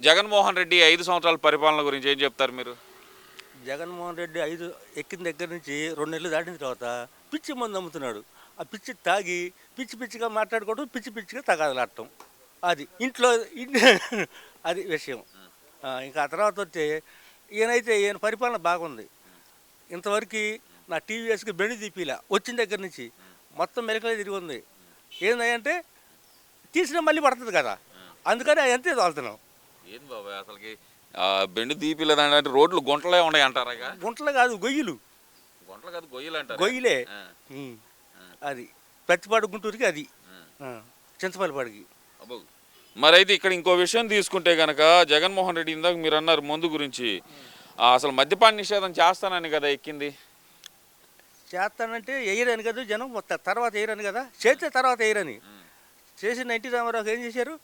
జగన్మోహన్ రెడ్డి ఐదు సంవత్సరాల పరిపాలన గురించి ఏం చెప్తారు మీరు? జగన్మోహన్ రెడ్డి ఐదు ఎక్కిన దగ్గర నుంచి రెండు నెలలు దాటిన తర్వాత పిచ్చి మందు అమ్ముతున్నాడు. ఆ పిచ్చి తాగి పిచ్చి పిచ్చిగా మాట్లాడుకోవడం పిచ్చి పిచ్చిగా తగాదలాడటం. అది ఇంట్లో అది విషయం. ఇంకా ఆ తర్వాత వచ్చే ఈయనైతే ఈయన పరిపాలన బాగుంది. ఇంతవరకు నా టీవీఎస్కి బెండి తీపిలా వచ్చిన దగ్గర నుంచి మొత్తం మెలకలే తిరిగి ఉంది. ఏందంటే తీసిన మళ్ళీ పడుతుంది కదా. అందుకని అంతే తోలుతున్నాం. ఏంది బాబాయ్ అసలుకి? బెండు దీపిలేదంటే రోడ్లు గుంటలే ఉన్నాయి అంటారా ఇక? గుంటలు కాదు గొయ్యిలు. గుంటలు కాదు గొయ్యలు అంటారు. గొయ్యిలే. ఉమ్. అది. ప్రతిపాడు గుంటూరుకి అది. చింతపల్లిపాడికి. అబ్బో. మరి అయితే ఇక్కడ ఇంకో విషయం తీసుకుంటే గనక జగన్మోహన్ రెడ్డి ఇందాక మీరు అన్నారు ముందు గురించి. ఆ, అసలు మద్యపాన నిషేధం చేస్తానని కదా ఎక్కింది. చేస్తానంటే వేయరని కదా జనం మొత్తం తర్వాత వేయరని కదా చేస్తే తర్వాత వేయరని చేసిన ఎన్టీ రామారావు ఏం చేశారు?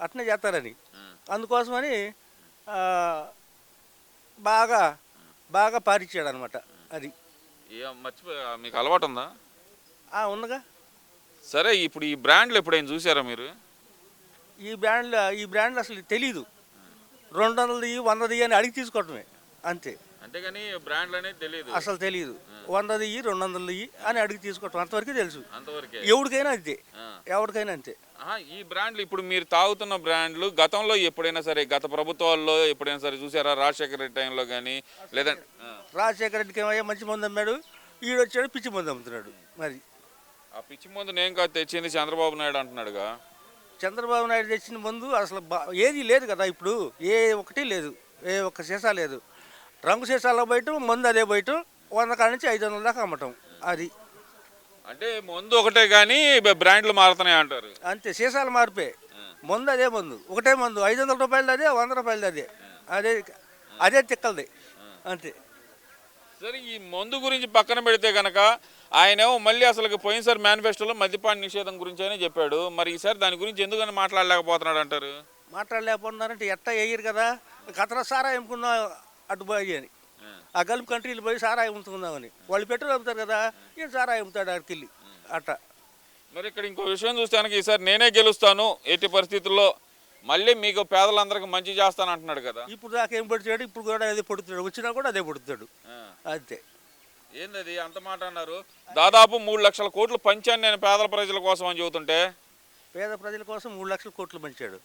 అట్నే చేస్తారని. అందుకోసమని బాగా బాగా పారిచ్చాడు అనమాట అది మర్చిపోయా మీకు అలవాటు ఉందా ఉందిగా. సరే ఇప్పుడు ఈ బ్రాండ్లు ఎప్పుడైనా చూసారా మీరు? ఈ బ్రాండ్లు ఈ బ్రాండ్లు అసలు తెలీదు. రెండు వందలది వందది అని అడిగి తీసుకోవటమే అంతే. అంతేగాని బ్రాండ్లు అనేది తెలియదు అసలు తెలియదు వందది రెండు వందలు అని అడిగి తీసుకోవటం అంతవరకు తెలుసు. అంతవరకే. ఎవరికైనా అంతే. ఎవరికైనా అంతే. ఈ బ్రాండ్లు ఇప్పుడు మీరు తాగుతున్న బ్రాండ్లు గతంలో ఎప్పుడైనా సరే గత ప్రభుత్వాల్లో ఎప్పుడైనా సరే చూసారా? రాజశేఖర రెడ్డి టైంలో కానీ లేదంటే రాజశేఖర రెడ్డికి ఏమయ్యా మంచి మంది అమ్మాడు. ఈడు వచ్చాడు పిచ్చి మంది అమ్ముతున్నాడు. మరి. ఆ పిచ్చి ముందు నేను కాదు తెచ్చింది చంద్రబాబు నాయుడు అంటున్నాడుగా. చంద్రబాబు నాయుడు తెచ్చిన మందు అసలు ఏది లేదు కదా ఇప్పుడు. ఏ ఒక్కటి లేదు. ఏ ఒక్క సీసా లేదు. రంగు సీసాలో బయట మందు అదే బయట వంద కాడ నుంచి ఐదు వందల దాకా అమ్మటం. అది. అంటే ముందు ఒకటే కానీ బ్రాండ్లు మారుతున్నాయి అంటారు. అంతే సీసాలు మారిపోయి. మందు అదే మందు. ఒకటే మందు. ఐదు వందల రూపాయలది అదే వంద రూపాయలది అదే. అదే అదే తిక్కలది. అంతే. సరే ఈ మందు గురించి పక్కన పెడితే కనుక ఆయనేమో మళ్ళీ అసలు పోయినసారి మేనిఫెస్టోలో మద్యపాన నిషేధం గురించి అని చెప్పాడు. మరి ఈసారి దాని గురించి ఎందుకని మాట్లాడలేకపోతున్నాడు అంటారు? మాట్లాడలేకపోతున్నారంటే ఎట్టా వేయరు కదా? కథన సారా అటు పోయి అని. ఆ. గల్ఫ్ కంట్రీలు పోయి సారా ఎమ్ముకుందామని వాళ్ళు పెట్రోల్ అమ్ముతారు కదా ఏం సారా అమ్ముతాడు అక్కడికి వెళ్ళి? అట్ట. మరి ఇక్కడ ఇంకో విషయం చూస్తే కనుక ఈసారి నేనే గెలుస్తాను ఎట్టి పరిస్థితుల్లో మళ్ళీ మీకు పేదలందరికీ మంచి చేస్తాను అంటున్నాడు కదా. ఇప్పుడు దాకా ఏం పడుతాడు ఇప్పుడు కూడా అదే పడుతాడు వచ్చినా కూడా అదే పడుతాడు అంతే. ఏందది? అంత మాట అన్నారు. దాదాపు మూడు లక్షల కోట్లు పంచాను నేను పేదల ప్రజల కోసం అని చెబుతుంటే. పేద ప్రజల కోసం మూడు లక్షల కోట్లు పంచాడు.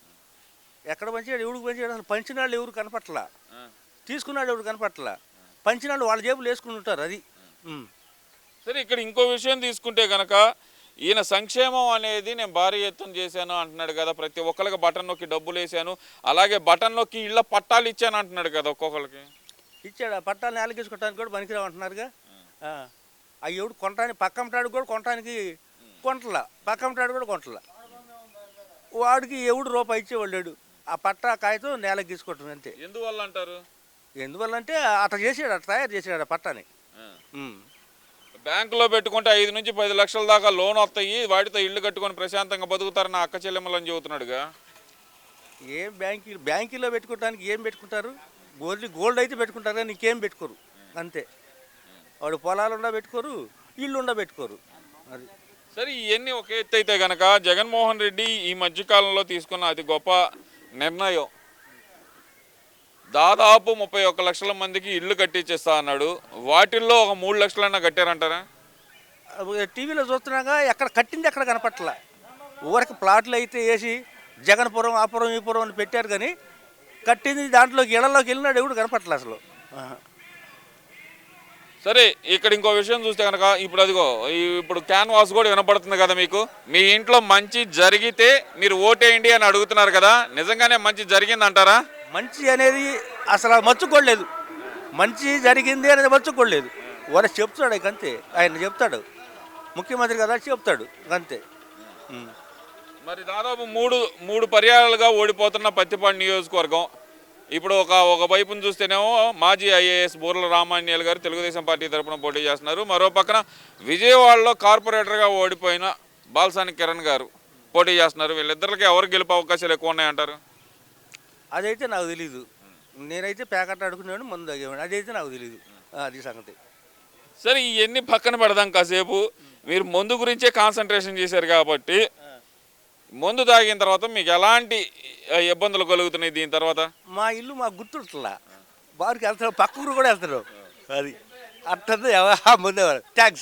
ఎక్కడ పంచాడు? ఎవరికి పంచాడు? అసలు పంచిన వాళ్ళు ఎవరు కనపట్లా? తీసుకున్నాడు ఎవరు కనపట్లా పంచిన వాళ్ళు జేబులు వేసుకుని ఉంటారు అది. సరే ఇక్కడ ఇంకో విషయం తీసుకుంటే కనుక ఈయన సంక్షేమం అనేది నేను భారీ ఎత్తున చేశాను అంటున్నాడు కదా ప్రతి ఒక్కరికి బటన్ నొక్కి డబ్బులు వేసాను అలాగే బటన్ నొక్కి ఇళ్ళ పట్టాలు ఇచ్చాను అంటున్నాడు కదా ఒక్కొక్కరికి ఇచ్చాడు ఆ పట్టాలు నేలకేసుకోవటానికి కూడా పనికిరావు అంటున్నారుగా. ఆ. ఆ ఎవడు కొనటానికి పక్కంటాడు కూడా కొనటానికి కొంటల పక్కంటాడు కూడా కొంటల. వాడికి ఎవడు రూపాయి ఇచ్చేవాళ్ళు ఆ పట్టా కాగితం నేలకు తీసుకోవటం అంతే. ఎందువల్ల అంటారు? ఎందువల్ల అంటే అట్లా చేసాడు అట్లా తయారు చేసాడు ఆ పట్టాని. ఉమ్. బ్యాంకులో పెట్టుకుంటే ఐదు నుంచి పది లక్షల దాకా లోన్ వస్తాయి వాటితో ఇల్లు కట్టుకొని ప్రశాంతంగా బతుకుతారని అక్క చెల్లెమ్మలని చెబుతున్నాడుగా. ఏం బ్యాంకీ బ్యాంకీలో పెట్టుకోవటానికి ఏం పెట్టుకుంటారు? గోల్డ్ గోల్డ్ అయితే పెట్టుకుంటారు కానీ ఇంకేం పెట్టుకోరు. అంతే. వాడు పొలాలు ఉండా పెట్టుకోరు ఇల్లు ఉండా పెట్టుకోరు. అది. సరే ఇవన్నీ ఒక ఎత్తు అయితే కనుక జగన్మోహన్ రెడ్డి ఈ మధ్యకాలంలో తీసుకున్న అతి గొప్ప నిర్ణయం. దాదాపు ముప్పై ఒక్క లక్షల మందికి ఇల్లు కట్టించేస్తా అన్నాడు. వాటిల్లో ఒక మూడు లక్షలన్నా కట్టారంటారా? టీవీలో చూస్తున్నాగా ఎక్కడ కట్టింది ఎక్కడ కనపట్ల? ఊరికి ప్లాట్లు అయితే వేసి జగన్పురం ఆపురం ఈపురం అని పెట్టారు కానీ కట్టింది దాంట్లోకి ఇళ్ళలోకి వెళ్ళినాడు ఎవడు కనపట్ల అసలు. సరే ఇక్కడ ఇంకో విషయం చూస్తే కనుక ఇప్పుడు అదిగో ఇప్పుడు క్యాన్వాస్ కూడా వినపడుతుంది కదా మీకు? మీ ఇంట్లో మంచి జరిగితే మీరు ఓటేయండి అని అడుగుతున్నారు కదా? నిజంగానే మంచి జరిగింది అంటారా మంచి అనేది అసలు మర్చుకోలేదు మంచి జరిగింది అనేది మర్చుకోలేదు వాడు చెప్తాడు అంతే. ఆయన చెప్తాడు. ముఖ్యమంత్రి కదా చెప్తాడు. అంతే. మరి దాదాపు మూడు మూడు పర్యాలుగా ఓడిపోతున్న పత్తిపాడు నియోజకవర్గం. ఇప్పుడు ఒక ఒక వైపును చూస్తేనేమో మాజీ ఐఏఎస్ బూర్ల రామాన్యాల్ గారు తెలుగుదేశం పార్టీ తరపున పోటీ చేస్తున్నారు. మరో పక్కన విజయవాడలో కార్పొరేటర్గా ఓడిపోయిన బాల్సాని కిరణ్ గారు పోటీ చేస్తున్నారు. వీళ్ళిద్దరికి ఎవరు గెలిపే అవకాశాలు ఎక్కువ ఉన్నాయంటారు? అదైతే నాకు తెలీదు. నేనైతే ప్యాకెట్ అడుగుతున్నాడు మందు తాగేవాడు అదైతే నాకు తెలీదు. అది సంగతి. సరే ఇవన్నీ పక్కన పెడదాం కాసేపు. మీరు ముందు గురించే కాన్సన్ట్రేషన్ చేశారు కాబట్టి మందు తాగిన తర్వాత మీకు ఎలాంటి ఇబ్బందులు కలుగుతున్నాయి దీని తర్వాత? మా ఇల్లు మాకు గుర్తుంటలా బారికి వెళ్తారు పక్క ఊరు కూడా వెళ్తారు. అది. అట్టుంది ముందే థ్యాంక్స్.